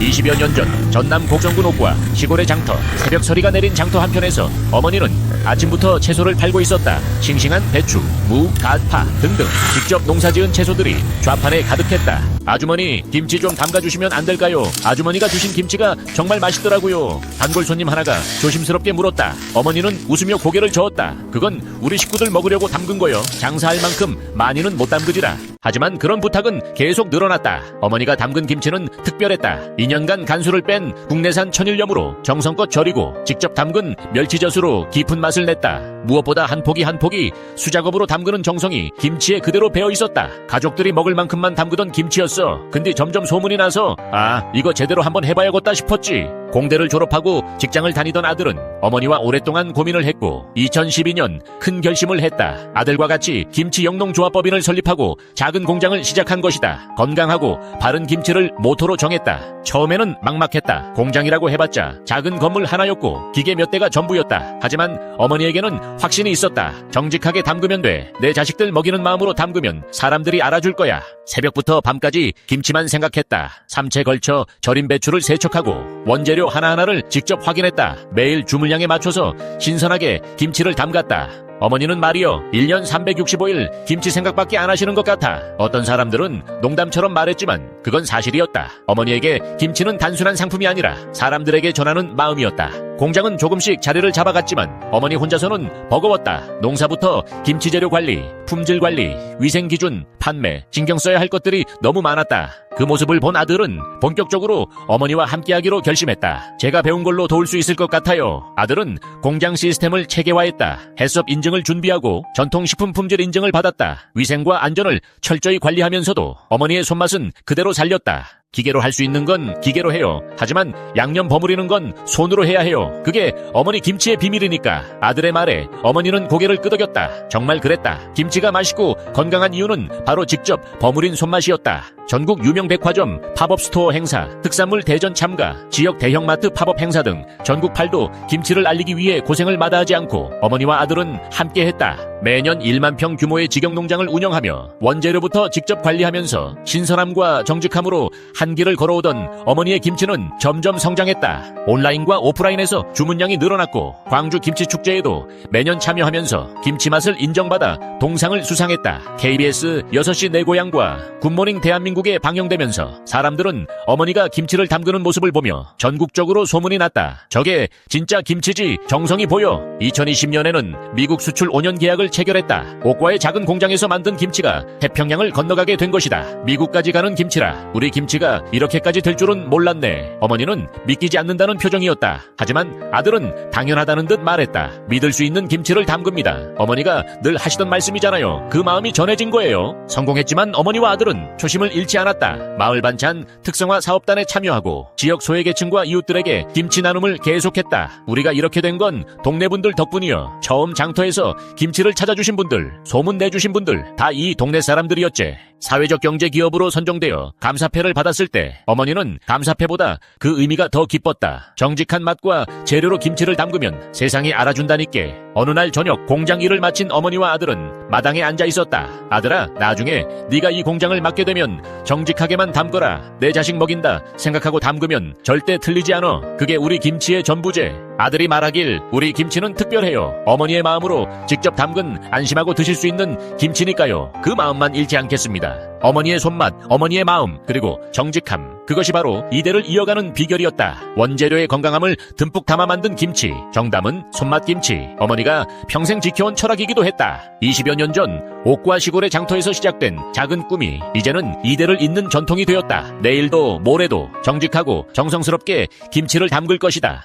20여 년 전 전남 곡성군 옥과 시골의 장터 새벽 소리가 내린 장터 한편에서 어머니는 아침부터 채소를 팔고 있었다. 싱싱한 배추, 무, 갓, 파 등등 직접 농사지은 채소들이 좌판에 가득했다. 아주머니 김치 좀 담가주시면 안 될까요? 아주머니가 주신 김치가 정말 맛있더라고요. 단골 손님 하나가 조심스럽게 물었다. 어머니는 웃으며 고개를 저었다. 그건 우리 식구들 먹으려고 담근 거요. 장사할 만큼 많이는 못 담그지라. 하지만 그런 부탁은 계속 늘어났다. 어머니가 담근 김치는 특별했다. 2년간 간수를 뺀 국내산 천일염으로 정성껏 절이고 직접 담근 멸치젓으로 깊은 맛을 냈다. 무엇보다 한 포기 한 포기 수작업으로 담그는 정성이 김치에 그대로 배어 있었다. 가족들이 먹을 만큼만 담그던 김치였어. 근데 점점 소문이 나서 아 이거 제대로 한번 해봐야겠다 싶었지. 공대를 졸업하고 직장을 다니던 아들은 어머니와 오랫동안 고민을 했고 2012년 큰 결심을 했다. 아들과 같이 김치 영농조합법인을 설립하고 작은 공장을 시작한 것이다. 건강하고 바른 김치를 모토로 정했다. 처음에는 막막했다. 공장이라고 해봤자 작은 건물 하나였고 기계 몇 대가 전부였다. 하지만 어머니에게는 확신이 있었다. 정직하게 담그면 돼. 내 자식들 먹이는 마음으로 담그면 사람들이 알아줄 거야. 새벽부터 밤까지 김치만 생각했다. 삼채 걸쳐 절인 배추를 세척하고 원재료 하나하나를 직접 확인했다. 매일 주물량 에 맞춰서 신선하게 김치를 담갔다. 어머니는 말이요. 1년 365일 김치 생각밖에 안 하시는 것 같아. 어떤 사람들은 농담처럼 말했지만 그건 사실이었다. 어머니에게 김치는 단순한 상품이 아니라 사람들에게 전하는 마음이었다. 공장은 조금씩 자리를 잡아갔지만 어머니 혼자서는 버거웠다. 농사부터 김치 재료 관리, 품질 관리, 위생 기준, 판매, 신경 써야 할 것들이 너무 많았다. 그 모습을 본 아들은 본격적으로 어머니와 함께하기로 결심했다. 제가 배운 걸로 도울 수 있을 것 같아요. 아들은 공장 시스템을 체계화했다. 해썹 인증을 준비하고 전통식품 품질 인증을 받았다. 위생과 안전을 철저히 관리하면서도 어머니의 손맛은 그대로 살렸다. 기계로 할 수 있는 건 기계로 해요. 하지만 양념 버무리는 건 손으로 해야 해요. 그게 어머니 김치의 비밀이니까. 아들의 말에 어머니는 고개를 끄덕였다. 정말 그랬다. 김치가 맛있고 건강한 이유는 바로 직접 버무린 손맛이었다. 전국 유명 백화점, 팝업 스토어 행사, 특산물 대전 참가, 지역 대형마트 팝업 행사 등 전국 팔도 김치를 알리기 위해 고생을 마다하지 않고 어머니와 아들은 함께 했다. 매년 1만 평 규모의 직영 농장을 운영하며 원재료부터 직접 관리하면서 신선함과 정직함으로 한 길을 걸어오던 어머니의 김치는 점점 성장했다. 온라인과 오프라인에서 주문량이 늘어났고 광주 김치 축제에도 매년 참여하면서 김치 맛을 인정받아 동상을 수상했다. KBS 6시 내 고향과 굿모닝 대한민국에 방영되면서 사람들은 어머니가 김치를 담그는 모습을 보며 전국적으로 소문이 났다. 저게 진짜 김치지 정성이 보여. 2020년에는 미국 수출 5년 계약을 체결했다. 옥과의 작은 공장에서 만든 김치가 태평양을 건너가게 된 것이다. 미국까지 가는 김치라 우리 김치가 이렇게까지 될 줄은 몰랐네. 어머니는 믿기지 않는다는 표정이었다. 하지만 아들은 당연하다는 듯 말했다. 믿을 수 있는 김치를 담급니다. 어머니가 늘 하시던 말씀이잖아요. 그 마음이 전해진 거예요. 성공했지만 어머니와 아들은 초심을 잃지 않았다. 마을 반찬 특성화 사업단에 참여하고 지역 소외계층과 이웃들에게 김치 나눔을 계속했다. 우리가 이렇게 된 건 동네 분들 덕분이요. 처음 장터에서 김치를 찾아주신 분들, 소문 내주신 분들 다 이 동네 사람들이었지. 사회적 경제 기업으로 선정되어 감사패를 받았 을 때 어머니는 감사패보다 그 의미가 더 기뻤다. 정직한 맛과 재료로 김치를 담그면 세상이 알아준다니께. 어느 날 저녁 공장 일을 마친 어머니와 아들은 마당에 앉아 있었다. 아들아, 나중에 네가 이 공장을 맡게 되면 정직하게만 담거라. 내 자식 먹인다 생각하고 담그면 절대 틀리지 않아. 그게 우리 김치의 전부제. 아들이 말하길 우리 김치는 특별해요. 어머니의 마음으로 직접 담근 안심하고 드실 수 있는 김치니까요. 그 마음만 잃지 않겠습니다. 어머니의 손맛, 어머니의 마음, 그리고 정직함. 그것이 바로 이대를 이어가는 비결이었다. 원재료의 건강함을 듬뿍 담아 만든 김치. 정답은 손맛 김치. 어머니가 평생 지켜온 철학이기도 했다. 20여 년 전 옥과 시골의 장터에서 시작된 작은 꿈이 이제는 이대를 잇는 전통이 되었다. 내일도 모레도 정직하고 정성스럽게 김치를 담글 것이다.